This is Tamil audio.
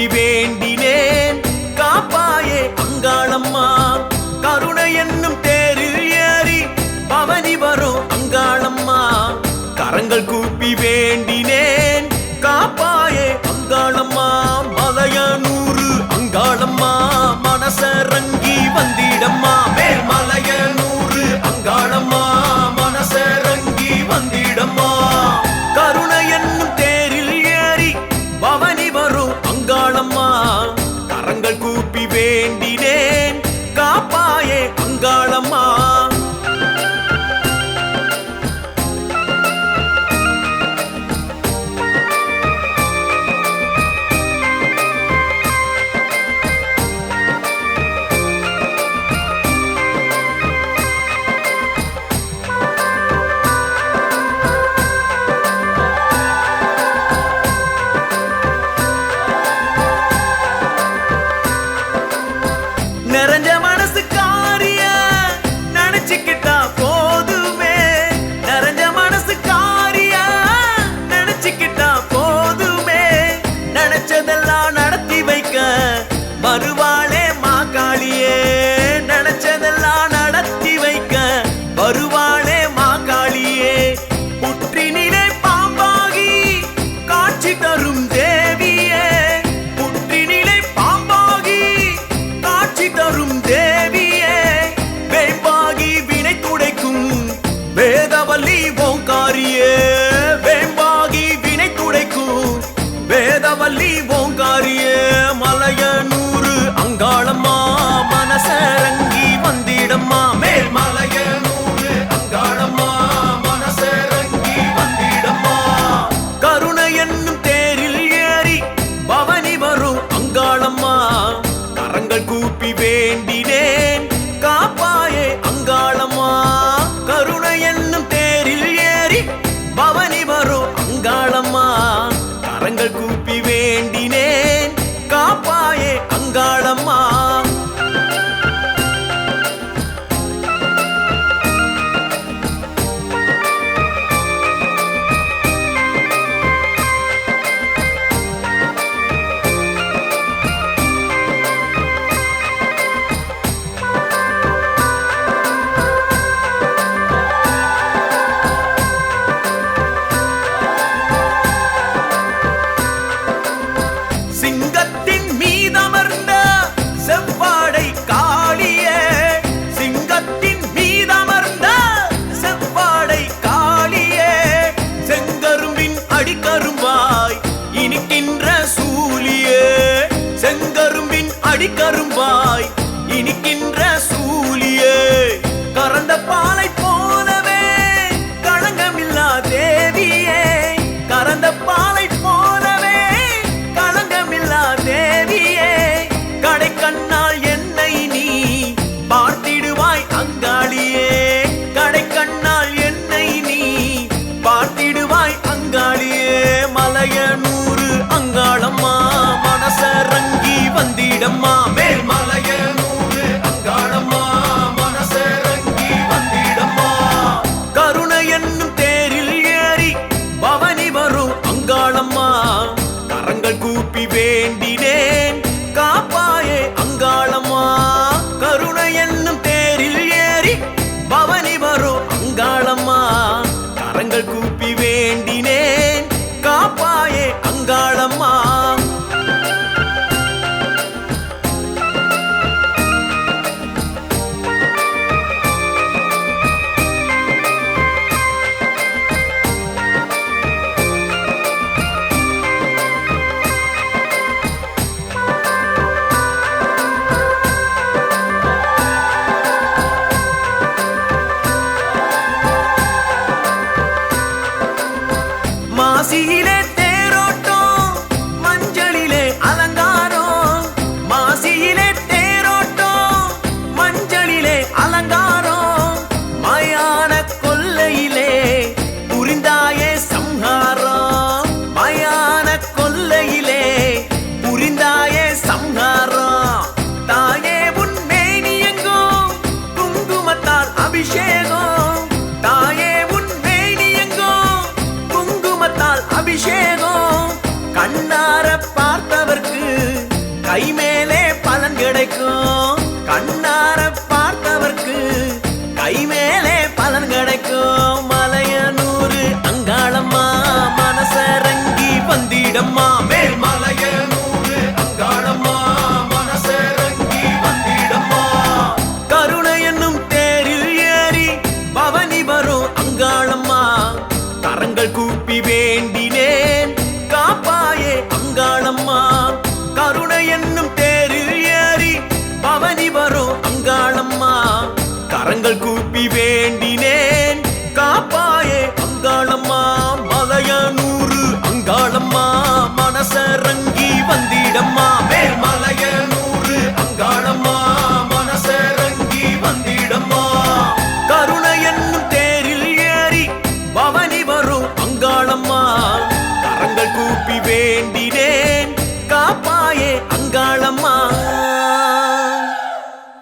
எழுப்பி வேண்டினேன். காப்பாயே அங்காளம்மா. கருணை என்னும் தேரில் ஏறி பவனி வரும் அங்காளம்மா. கரங்கள் கூப்பி வேண்டினேன். காப்பாயே அங்காளம்மா. மலையனூறு அங்காளம்மா. மனசரங்கி வந்திடம்மா. அங்காளம்மா வருவாளே மா காளியே. புற்றினிலே பாம்பாகி காட்சி தரும் தேவியே. புற்றினிலே பாம்பாகி காட்சி தரும் தேவியே. வேம்பாகி வினை துடைக்கும் வேதவல்லி ஓங்காரியே. கடிக்கரு வீடம்மா மேல்மா மாசியிலே தேரோட்டம் மஞ்சளிலே அலங்காரம். மாசியிலே தேரோட்டம் மஞ்சளிலே அலங்காரம். மயான கொல்லையிலே புரிந்தாயே சம்ஹாரம். மயான கொல்லையிலே புரிந்தாயே சம்ஹாரம். தாயே உன் மேனியெங்கும் குங்குமத்தால் அபிஷேகம் கண்ணார பார்த்தவர்க்கு கை மேலே பலன் கிடைக்கும். மலையனூர் அங்காளம்மா மனசரங்கி வந்திடம்மா. மேல் மலை வேண்டினேன். காப்பாயே அங்காளம்மா மலையனூறு. அங்காளம்மா மனசரங்கி வந்திடம்மா. மேல் மலையனூறு அங்காளம்மா மனசரங்கி வந்திடம்மா. கருணை என்னும் தேரில் ஏறி பவனி வரும் அங்காளம்மா. கரங்கள் கூப்பி வேண்டி